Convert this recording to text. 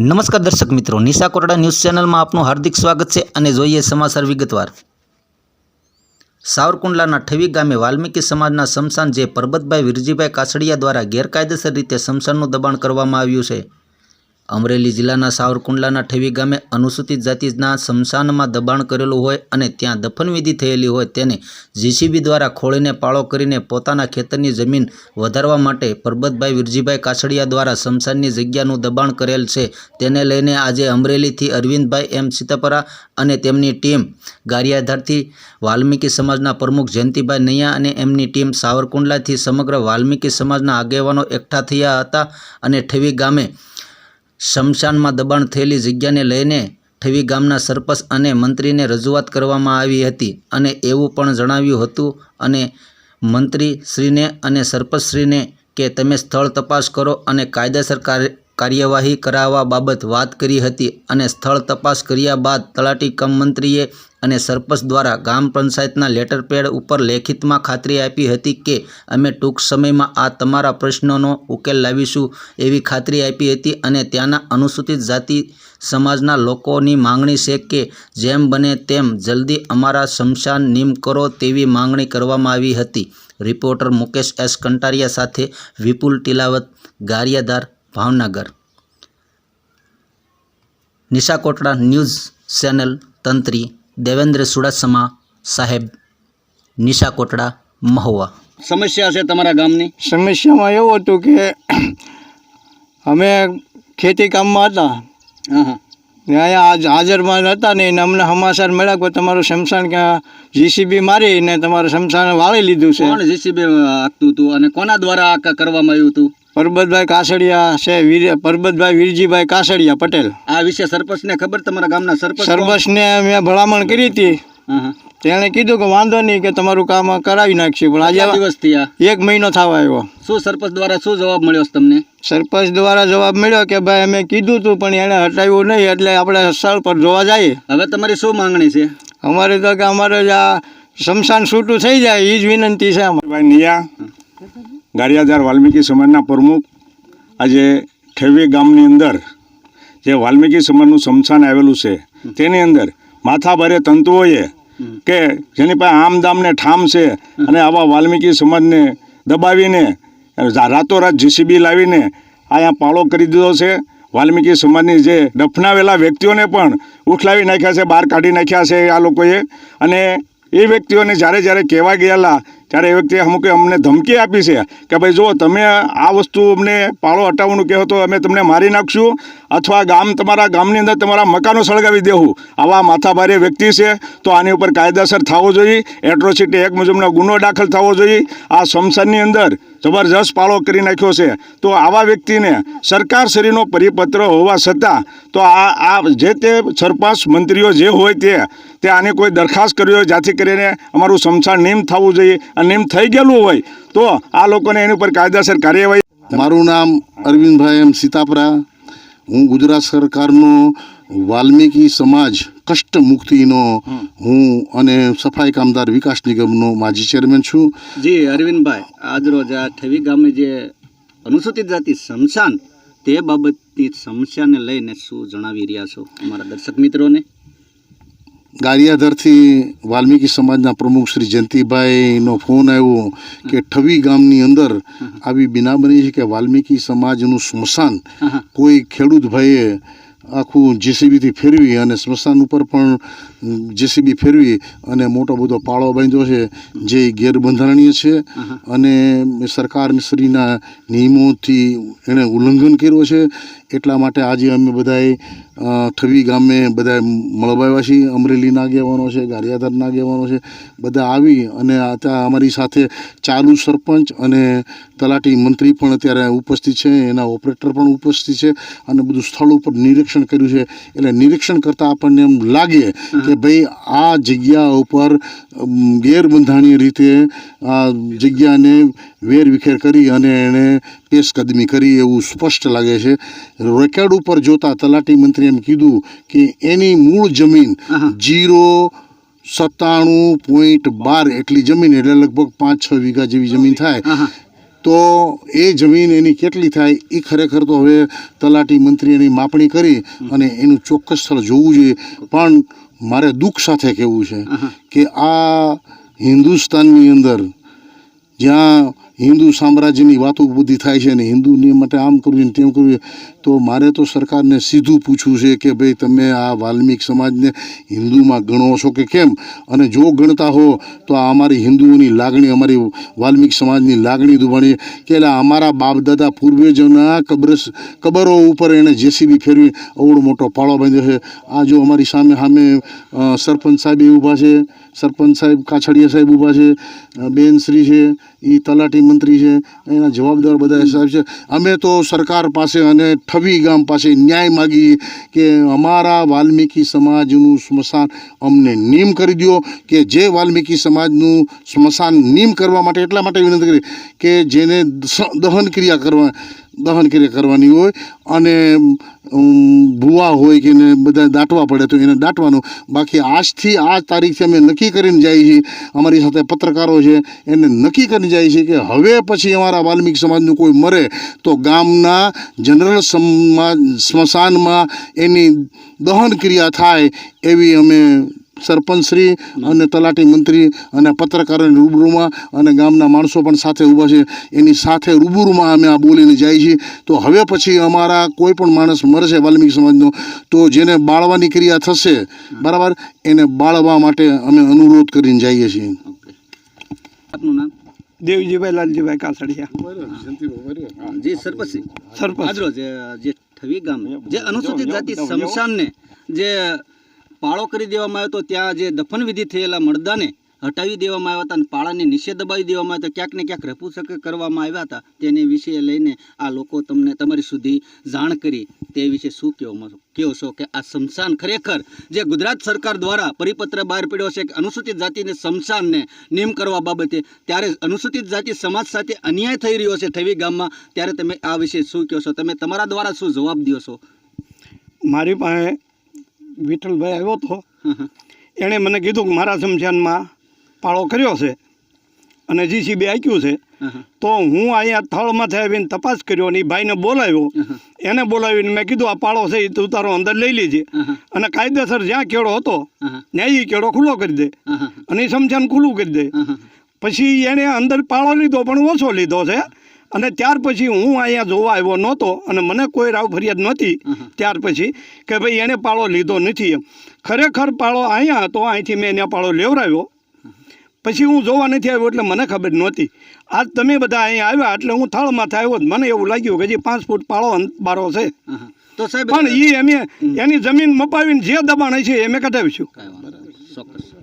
નમસ્કાર દર્શક મિત્રો, નિશા કોટડા ન્યૂઝ ચેનલમાં આપનું હાર્દિક સ્વાગત છે અને જોઈએ સમાચાર વિગતવાર. સાવરકુંડલાના ઠવી ગામે વાલ્મીકી સમાજના શમશાન જે પરબતભાઈ વિરજીભાઈ કાસડિયા દ્વારા ગેરકાયદેસર રીતે શમશાનનું દબાણ કરવામાં આવ્યું છે. અમરેલી જિલ્લાના સાવરકુંડલાના ઠવી ગામે અનુસૂચિત જાતિના શમશાનમાં દબાણ કરેલું હોય અને ત્યાં દફનવિધિ થયેલી હોય તેને જીસીબી દ્વારા ખોળીને પાળો કરીને પોતાના ખેતરની જમીન વધારવા માટે પરબતભાઈ વિરજીભાઈ કાછડિયા દ્વારા શમશાનની જગ્યાનું દબાણ કરેલ છે. તેને લઈને આજે અમરેલીથી અરવિંદભાઈ એમ સીતાપરા અને તેમની ટીમ ગારિયાધારથી વાલ્મીકી સમાજના પ્રમુખ જયંતિભાઈ નૈયા અને એમની ટીમ સાવરકુંડલાથી સમગ્ર વાલ્મીકી સમાજના આગેવાનો એકઠા થયા હતા અને ઠવી ગામે શમશાનમાં દબાણ થયેલી જગ્યાને લઈને ઠવી ગામના સરપંચ અને મંત્રીને રજૂઆત કરવામાં આવી હતી અને એવું પણ જણાવ્યું હતું અને મંત્રીશ્રીને અને સરપંચશ્રીને કે તમે સ્થળ તપાસ કરો અને કાયદેસર કાર્ય, કાર્યવાહી કરાવવા બાબત વાત કરી હતી અને સ્થળ તપાસ કર્યા બાદ તલાટી કમ મંત્રીએ અને સરપંચ દ્વારા ગ્રામ પંચાયતના લેટર પેડ ઉપર લેખિતમાં ખાતરી આપી હતી કે અમે ટૂંક સમયમાં આ તમારા પ્રશ્નોનો ઉકેલ લાવીશું એવી ખાતરી આપી હતી અને ત્યાંના અનુસૂચિત જાતિ સમાજના લોકોની માંગણી છે કે જેમ બને તેમ જલ્દી અમારા શમશાન નિમ કરો તેવી માંગણી કરવામાં આવી હતી. રિપોર્ટર મુકેશ એસ કંટારિયા સાથે વિપુલ ટીલાવત ગારિયાદાર ભાવનગર. નિશા કોટડા ન્યૂઝ ચેનલ તંત્રી દેવેન્દ્ર સુડાસમા સાહેબ નિશા કોટડા મહુવા. સમસ્યા છે તમારા ગામની? સમસ્યામાં એવું હતું કે અમે ખેતી કામમાં હતા. હા હા. અહીંયા હાજ- હાજરમાં હતા ને એને અમને સમાચાર મળ્યા કે તમારું શમશાન ક્યાં જીસીબી મારીને તમારું શમશાન વાળી લીધું છે. કોણ જીસીબી આપતું હતું અને કોના દ્વારા કરવામાં આવ્યું હતું? પરબતભાઈ કાસડિયા છે વીર પરબતભાઈ વીરજીભાઈ કાસડિયા પટેલ. આ વિશે સરપંચને ખબર? તમારા ગામના સરપંચ? સરપંચને મેં ભલામણ કરી હતી. તેણે કીધું કે વાંધો નહીં કે તમારું કામ કરાવી નાખશું પણ આજે દિવસ થયા? એક મહિનો થવા આવ્યો. શું સરપંચ દ્વારા શું જવાબ મળ્યો તમને? સરપંચ દ્વારા જવાબ મળ્યો કે ભાઈ અમે કીધું હતું પણ એણે હટાવ્યું નહીં એટલે આપણે સ્થળ પર જોવા જઈએ. હવે તમારી શું માંગણી છે? અમારે તો કે અમારે જ આ શમશાન છૂટું થઈ જાય એ જ વિનંતી છે અમારી. ભાઈ નિયા ગારિયાધાર વાલ્મીકી સમાજના પ્રમુખ આજે ઠેવી ગામની અંદર જે વાલ્મીકી સમાજનું સમસાન આવેલું છે, તેની અંદર માથાભારે તંતુઓએ કે જેની પાસે આમ દામ ઠામ છે અને આવા વાલ્મીકી સમાજને દબાવીને રાતોરાત જીસીબી લાવીને અહીંયા પાળો કરી દીધો છે. વાલ્મીકી સમાજની જે દફનાવેલા વ્યક્તિઓને પણ ઉઠલાવી નાખ્યા છે, બહાર કાઢી નાખ્યા છે આ લોકોએ. અને એ વ્યક્તિઓને જ્યારે જ્યારે કહેવા ગયેલા ત્યારે એ વ્યક્તિએ અમુકે અમને ધમકી આપી છે કે ભાઈ જો તમે આ વસ્તુ અમને પાળો હટાવવાનું કહો તો અમે તમને મારી નાખશું અથવા ગામ તમારા ગામની અંદર તમારા મકાનો સળગાવી દેવું. આવા માથાભારે વ્યક્તિ છે તો આની ઉપર કાયદેસર થવો જોઈએ. એટ્રોસિટી એક મુજબનો ગુનો દાખલ થવો જોઈએ. આ સંસદની અંદર જબરજસ્ત પાળો કરી નાખ્યો છે. તો આવા વ્યક્તિને સરકારશ્રીનો પરિપત્ર હોવા છતાં તો આ આ જે તે સરપંચ મંત્રીઓ જે હોય તે તે આને કોઈ દરખાસ્ત કરી હોય જ્યાંથી કરીને અમારું સમસાણ નિમ થવું જોઈએ અને નિમ થઈ ગયેલું હોય તો આ લોકોને એની ઉપર કાયદેસર કાર્યવાહી મારું નામ અરવિંદભાઈ એમ સીતાપરા. હું ગુજરાત સરકારનો વાલ્મીકી સમાજ કષ્ટ મુક્તિનો હું અને સફાઈ કામદાર વિકાસ નિગમનો માજી ચેરમેન છું. જી અરવિંદભાઈ આજરોજ આ ઠેવી ગામે જે અનુસૂચિત જાતિ શમશાન તે બાબતની સમસ્યાને લઈને શું જણાવી રહ્યા છો અમારા દર્શક મિત્રોને? ગારિયાધરથી વાલ્મીકી સમાજના પ્રમુખ શ્રી જયંતિભાઈનો ફોન આવ્યો કે ઠવી ગામની અંદર આવી બિના બની છે કે વાલ્મીકી સમાજનું સ્મશાન કોઈ ખેડૂત ભાઈએ આખું જેસીબીથી ફેરવી અને સ્મશાન ઉપર પણ જેસીબી ફેરવી અને મોટો બધો પાળો બાંધ્યો છે જે ગેરબંધારણીય છે. અને સરકારશ્રીના નિયમોથી એણે ઉલ્લંઘન કર્યું છે. એટલા માટે આજે અમે બધાએ થવી ઠવી ગામે બધા મળવાયા છીએ. અમરેલીના આગેવાનો છે ગારિયાધારના આગેવાનો છે. બધા આવી અને ત્યાં અમારી સાથે ચાલુ સરપંચ અને તલાટી મંત્રી પણ અત્યારે ઉપસ્થિત છે. એના ઓપરેટર પણ ઉપસ્થિત છે. અને બધું સ્થળ ઉપર નિરીક્ષણ કર્યું છે. એટલે નિરીક્ષણ કરતાં આપણને એમ લાગે કે ભાઈ આ જગ્યા ઉપર ગેરબંધાણીય રીતે આ જગ્યાને વેરવિખેર કરી અને એણે પેશકદમી કરી એવું સ્પષ્ટ લાગે છે. રેકર્ડ ઉપર જોતા તલાટી મંત્રી એમ કીધું કે એની મૂળ જમીન જીરો સત્તાણું પોઈન્ટ બાર એટલી જમીન એટલે લગભગ પાંચ છ વીઘા જેવી જમીન થાય. તો એ જમીન એની કેટલી થાય એ ખરેખર તો હવે તલાટી મંત્રી એની માપણી કરી અને એનું ચોક્કસ સ્થળ જોવું જોઈએ. પણ મારે દુઃખ સાથે કહેવું છે કે આ હિન્દુસ્તાનની અંદર જ્યાં હિન્દુ સામ્રાજ્યની વાતો બધી થાય છે અને હિન્દુની માટે આમ કરવું ને તેમ કરવું તો મારે તો સરકારને સીધું પૂછવું છે કે ભાઈ તમે આ વાલ્મિક સમાજને હિન્દુમાં ગણો છો કે કેમ? અને જો ગણતા હો, તો આ અમારી હિન્દુઓની લાગણી, અમારી વાલ્મિક સમાજની લાગણી દુભાણી કે અમારા બાપ દાદા પૂર્વજોના કબ્રસ, કબરો ઉપર એણે જેસીબી ફેરવી અવડો મોટો પાળો બાંધ્યો છે. આ જો અમારી સામે સામે સરપંચ સાહેબ એ ઊભા છે, સરપંચ સાહેબ કાછડિયા સાહેબ ઊભા છે બેનશ્રી છે એ તલાટી મંત્રી છે, એના જવાબદાર બધા સાહેબ છે. અમે તો સરકાર પાસે અને ઠવી ગામ પાસે ન્યાય માગીએ કે અમારા વાલ્મીકી સમાજનું સ્મશાન અમને નિમ કરી દો કે જે વાલ્મીકી સમાજનું સ્મશાન નિમ કરવા માટે એટલા માટે વિનંતી કરી કે જેને દહન ક્રિયા કરવા દહન ક્રિયા કરવાની હોય અને ભૂવા હોય કે એને બધા દાટવા પડે તો એને દાટવાનું. બાકી આજથી આ તારીખથી અમે નક્કી કરીને જઈએ છીએ, અમારી સાથે પત્રકારો છે, એને નક્કી કરીને જાય છે કે હવે પછી અમારા વાલ્મીકિ સમાજનું કોઈ મરે તો ગામના જનરલ સ્મશાનમાં એની દહન ક્રિયા થાય એવી અમે સરપંચશ્રી અને તલાટી મંત્રી અને પત્રકારોની રૂબરૂમાં અને ગામના માણસો પણ સાથે ઊભા છે. એની સાથે રૂબરૂમાં અમે આ બોલીને જાય છીએ. તો હવે પછી અમારા કોઈ પણ માણસ મરશે વાલ્મીકી સમાજનો તો જેને બાળવાની ક્રિયા થશે બરાબર એને બાળવા માટે અમે અનુરોધ કરીને જઈએ છીએ. આપનું નામ? દેવજીભાઈ લાલજીભાઈ કાસડિયા. જી સરપંચજી સરપંચ. જે ઠવી ગામ જે અનુસૂચિત જાતિ સ્મશાનને જે પાળો કરી દેવામાં આવ્યો તો ત્યાં જે દફન વિધિ થયેલા મરદાને હટાવી દેવામાં આવ્યા હતા અને પાળાને નીચે દબાવી દેવામાં આવ્યા હતા. ક્યાંક ને ક્યાંક રપુસક કરવામાં આવ્યા હતા. તેને વિશે લઈને આ લોકો તમને તમારી સુધી જાણ કરી. તે વિશે શું કહેવામાં કહો છો કે આ શમશાન ખરેખર જે ગુજરાત સરકાર દ્વારા પરિપત્ર બહાર પડ્યો છે કે અનુસૂચિત જાતિને શમશાનને નિમ કરવા બાબતે ત્યારે અનુસૂચિત જાતિ સમાજ સાથે અન્યાય થઈ રહ્યો છે થવી ગામમાં, ત્યારે તમે આ વિશે શું કહો છો? તમે તમારા દ્વારા શું જવાબ દો છો? મારી પાસે વિઠ્ઠલભાઈ આવ્યો હતો એણે મને કીધું કે મારા શમશાનમાં પાળો કર્યો છે અને જીસીબી આંક્યું છે. તો હું અહીંયા થળમાંથી આવીને તપાસ કર્યો અને એ ભાઈને બોલાવ્યો. એને બોલાવીને મેં કીધું આ પાળો છે એ તું તારો અંદર લઈ લેજે. અને કાયદેસર જ્યાં કેળો હતો ત્યાં એ કેળો ખુલ્લો કરી દે. અને એ શમશાન ખુલ્લું કરી દે. પછી એણે અંદર પાળો લીધો પણ ઓછો લીધો છે. અને ત્યાર પછી હું અહીંયા જોવા આવ્યો નહોતો અને મને કોઈ રાવ ફરિયાદ નહોતી. ત્યાર પછી કે ભાઈ એણે પાળો લીધો નથી એમ. ખરેખર પાળો અહીંયા હતો અહીંથી મેં એને પાળો લેવડાવ્યો. પછી હું જોવા નથી આવ્યો એટલે મને ખબર નહોતી. આજ તમે બધા અહીંયા આવ્યા એટલે હું થળમાંથી આવ્યો મને એવું લાગ્યું કે જે પાંચ ફૂટ પાળો બારો છે. તો સાહેબ પણ એ એમ એની જમીન મપાવીને જે દબાણ છે એ મેં કઢાવીશું. ચોક્કસ.